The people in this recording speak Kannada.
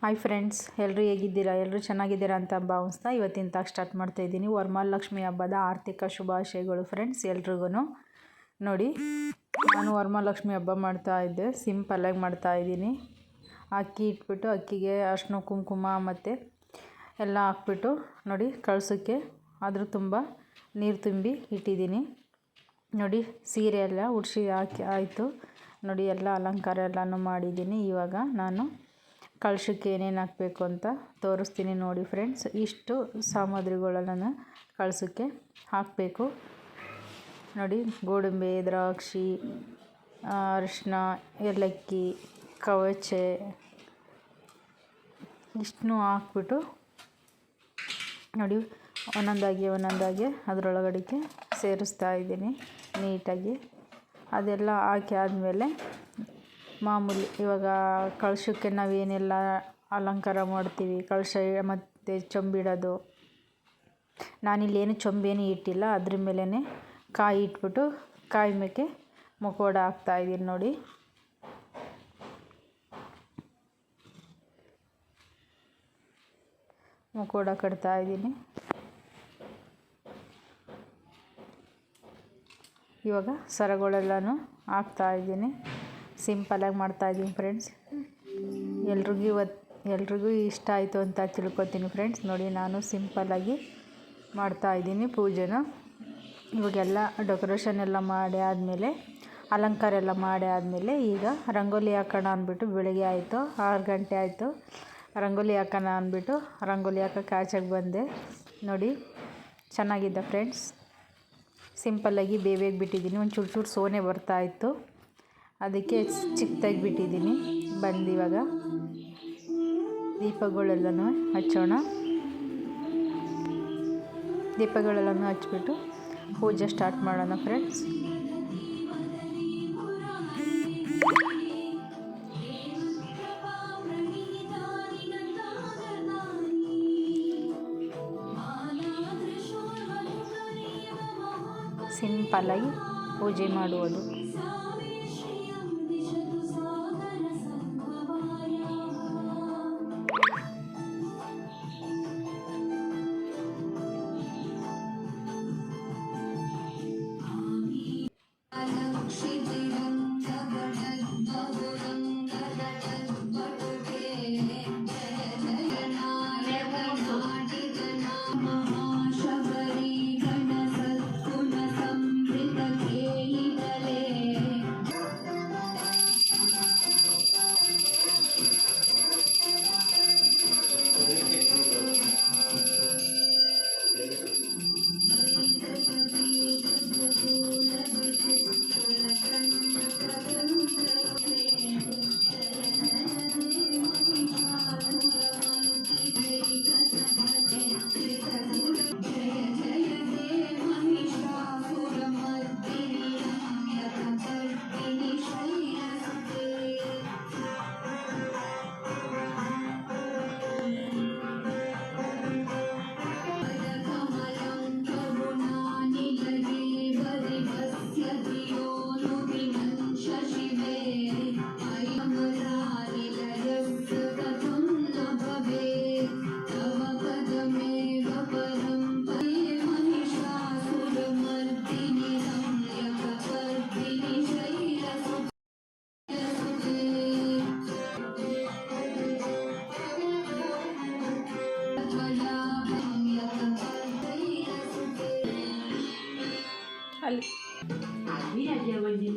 ಹಾಯ್ ಫ್ರೆಂಡ್ಸ್ ಎಲ್ಲರೂ ಹೇಗಿದ್ದೀರಾ? ಎಲ್ಲರೂ ಚೆನ್ನಾಗಿದ್ದೀರಾ ಅಂತ ಭಾವಿಸ್ತಾ ಇವತ್ತಿನ ತಾಗ ಸ್ಟಾರ್ಟ್ ಮಾಡ್ತಾ ಇದ್ದೀನಿ. ವರಮಹಾಲಕ್ಷ್ಮಿ ಹಬ್ಬದ ಆರ್ಥಿಕ ಶುಭಾಶಯಗಳು ಫ್ರೆಂಡ್ಸ್ ಎಲ್ರಿಗೂ ನೋಡಿ, ನಾನು ವರಮಹಾಲಕ್ಷ್ಮಿ ಹಬ್ಬ ಮಾಡ್ತಾ ಇದ್ದೆ. ಸಿಂಪಲ್ಲಾಗಿ ಮಾಡ್ತಾ ಇದ್ದೀನಿ. ಅಕ್ಕಿ ಇಟ್ಬಿಟ್ಟು ಅಕ್ಕಿಗೆ ಅರ್ಶಿನ ಕುಂಕುಮ ಮತ್ತು ಎಲ್ಲ ಹಾಕ್ಬಿಟ್ಟು ನೋಡಿ ಕಳ್ಸೋಕ್ಕೆ ಆದರೂ ತುಂಬ ನೀರು ತುಂಬಿ ಇಟ್ಟಿದ್ದೀನಿ. ನೋಡಿ, ಸೀರೆ ಎಲ್ಲ ಉಡ್ಸಿ ಹಾಕಿ ಆಯಿತು. ನೋಡಿ, ಎಲ್ಲ ಅಲಂಕಾರ ಎಲ್ಲನೂ ಮಾಡಿದ್ದೀನಿ. ಇವಾಗ ನಾನು ಕಳಶಕ್ಕೆ ಏನೇನು ಹಾಕಬೇಕು ಅಂತ ತೋರಿಸ್ತೀನಿ ನೋಡಿ ಫ್ರೆಂಡ್ಸ್ ಇಷ್ಟು ಸಾಮಗ್ರಿಗಳನ್ನ ಕಳಶಕ್ಕೆ ಹಾಕಬೇಕು. ನೋಡಿ, ಗೋಡಂಬಿ, ದ್ರಾಕ್ಷಿ ಅರಿಶಿನ ಏಲಕ್ಕಿ, ಕವಚೆ, ಇಷ್ಟನ್ನೂ ಹಾಕ್ಬಿಟ್ಟು ನೋಡಿ, ಒಂದೊಂದಾಗಿ ಒಂದೊಂದಾಗಿ ಅದರೊಳಗಡೆಗೆ ಸೇರಿಸ್ತಾ ಇದ್ದೀನಿ ನೀಟಾಗಿ. ಅದೆಲ್ಲ ಹಾಕಿ ಆದಮೇಲೆ ಮಾಮೂಲಿ ಇವಾಗ ಕಳಶಕ್ಕೆ ನಾವೇನೆಲ್ಲ ಅಲಂಕಾರ ಮಾಡ್ತೀವಿ ಕಳಶ ಮತ್ತು ಚೊಂಬಿಡೋದು. ನಾನಿಲ್ಲೇನು ಚೊಂಬೇನು ಇಟ್ಟಿಲ್ಲ, ಅದ್ರ ಮೇಲೇ ಕಾಯಿ ಇಟ್ಬಿಟ್ಟು ಕಾಯಿ ಮೇಕೆ ಹಾಕ್ತಾ ಇದ್ದೀನಿ ನೋಡಿ. ಮುಖವಾಡ ಕಟ್ತಾ ಇದ್ದೀನಿ. ಇವಾಗ ಸರಗಳೆಲ್ಲನೂ ಹಾಕ್ತಾಯಿದ್ದೀನಿ ಸಿಂಪಲಾಗಿ ಮಾಡ್ತಾಯಿದ್ದೀನಿ ಫ್ರೆಂಡ್ಸ್. ಎಲ್ರಿಗೂ ಇವತ್ತು ಎಲ್ರಿಗೂ ಇಷ್ಟ ಆಯಿತು ಅಂತ ತಿಳ್ಕೊತೀನಿ ಫ್ರೆಂಡ್ಸ್. ನೋಡಿ, ನಾನು ಸಿಂಪಲ್ಲಾಗಿ ಮಾಡ್ತಾಯಿದ್ದೀನಿ ಪೂಜೆನ. ಇವಾಗೆಲ್ಲ ಡೆಕೋರೇಷನ್ ಎಲ್ಲ ಮಾಡಿ ಆದಮೇಲೆ, ಅಲಂಕಾರ ಎಲ್ಲ ಮಾಡಿ ಆದಮೇಲೆ ಈಗ ರಂಗೋಲಿ ಹಾಕೋಣ ಅಂದ್ಬಿಟ್ಟು ಬೆಳಗ್ಗೆ ಆಯಿತು, ಆರು ಗಂಟೆ ಆಯಿತು. ರಂಗೋಲಿ ಹಾಕೋಣ ಅಂದ್ಬಿಟ್ಟು ರಂಗೋಲಿ ಹಾಕೋಕೆ ಆಚೆಗೆ ಬಂದೆ. ನೋಡಿ ಚೆನ್ನಾಗಿದ್ದ ಫ್ರೆಂಡ್ಸ್. ಸಿಂಪಲ್ಲಾಗಿ ಬೇಬೇಗೆ ಬಿಟ್ಟಿದ್ದೀನಿ. ಒಂದು ಚೂರು ಚೂರು ಸೋನೆ ಬರ್ತಾಯಿತ್ತು ಅದಕ್ಕೆ ಚಿಕ್ಕದಾಗಿ ಬಿಟ್ಟಿದ್ದೀನಿ. ಬಂದು ಇವಾಗ ದೀಪಗಳೆಲ್ಲನೂ ಹಚ್ಚೋಣ. ದೀಪಗಳೆಲ್ಲನೂ ಹಚ್ಬಿಟ್ಟು ಪೂಜೆ ಸ್ಟಾರ್ಟ್ ಮಾಡೋಣ ಫ್ರೆಂಡ್ಸ್. ಸಿಂಪಲ್ಲಾಗಿ ಪೂಜೆ ಮಾಡುವುದು. हल आदमी आ गया मंदिर